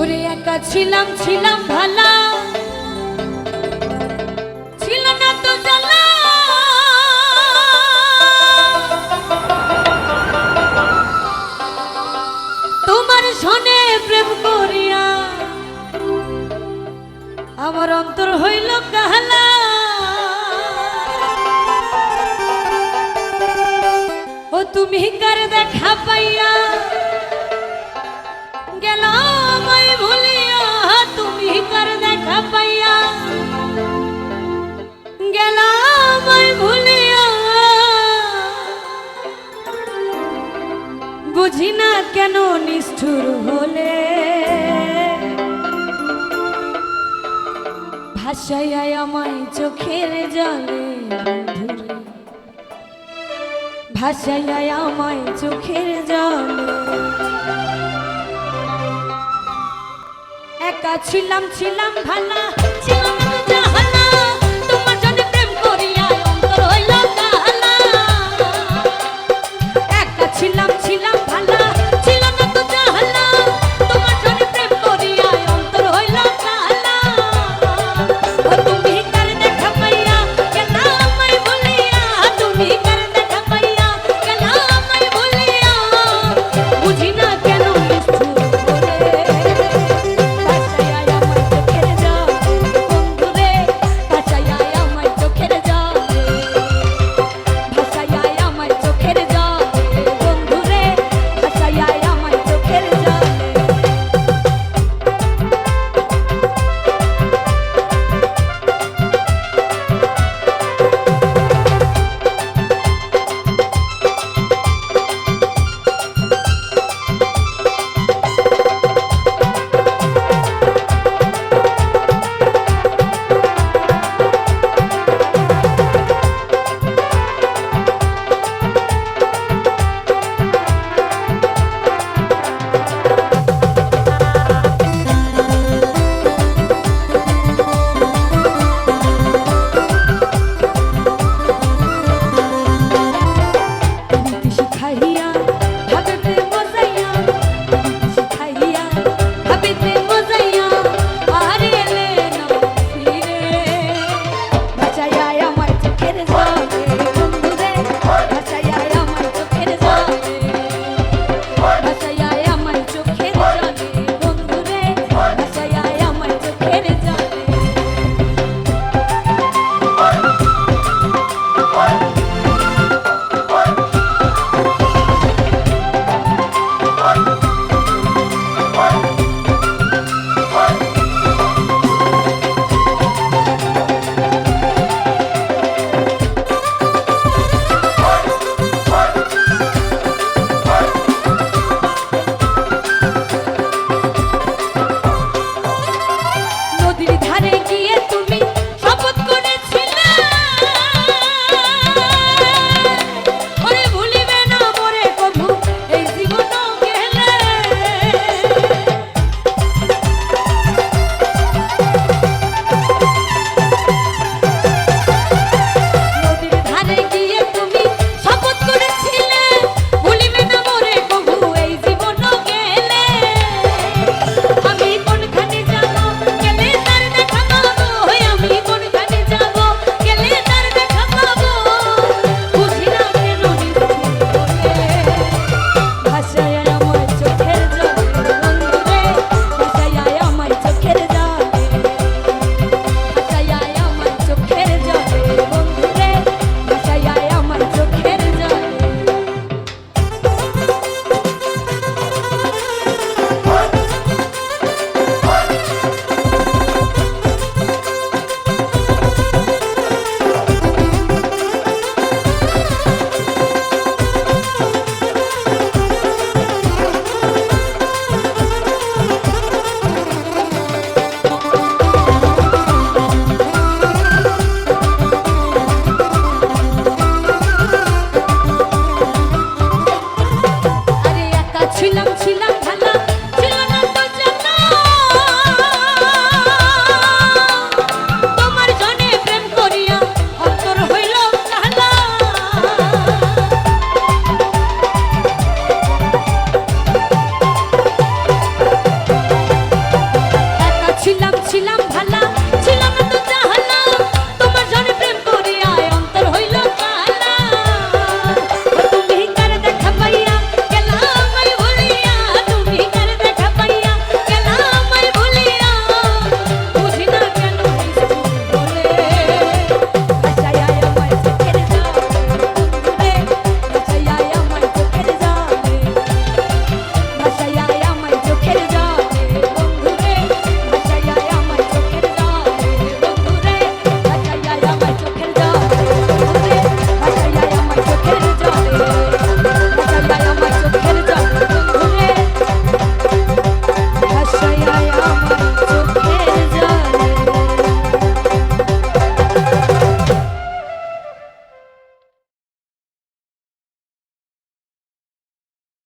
ওরে একা ছিলাম ছিলাম ভালা। ছিল না তোমার প্রেম করিয়া আমার অন্তর হইল কাহলা। ও তুমি কার দেখা পাইয়া কার দেখা পাইয়া গেল আমায় ভুলিয়া। বুঝি না কেন নিষ্ঠুর হলে। ভাসাইয়া আমায় চোখের জলে ভাসাইয়া আমায় চোখের জলে একা ছিলাম ছিলাম ভালা ছিলাম ছিলাম